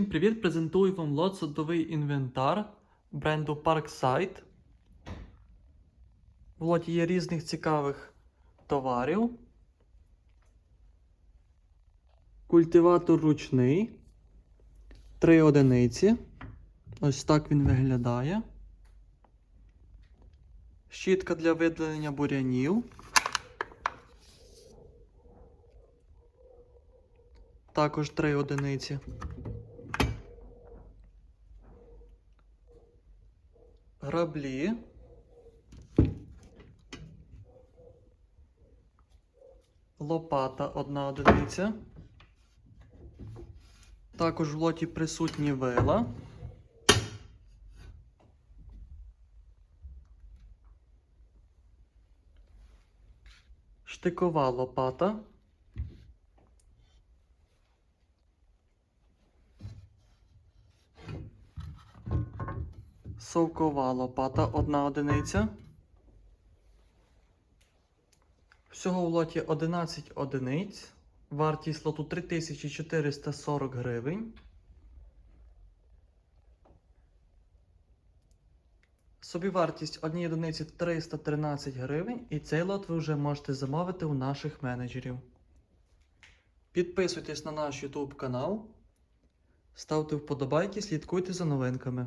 Всім привіт! Презентую вам лот садовий інвентар бренду Parkside. В лоті є різних цікавих товарів. Культиватор ручний. Три одиниці. Ось так він виглядає. Щітка для видалення бурянів. Також три одиниці. Граблі. Лопата одна одиниця. Також в лоті присутні вила. Штикова лопата. Совкова лопата одна одиниця. Всього в лоті 11 одиниць. Вартість лоту 3440 гривень. Собівартість однієї одиниці 313 гривень, і цей лот ви вже можете замовити у наших менеджерів. Підписуйтесь на наш YouTube канал, ставте вподобайки, слідкуйте за новинками.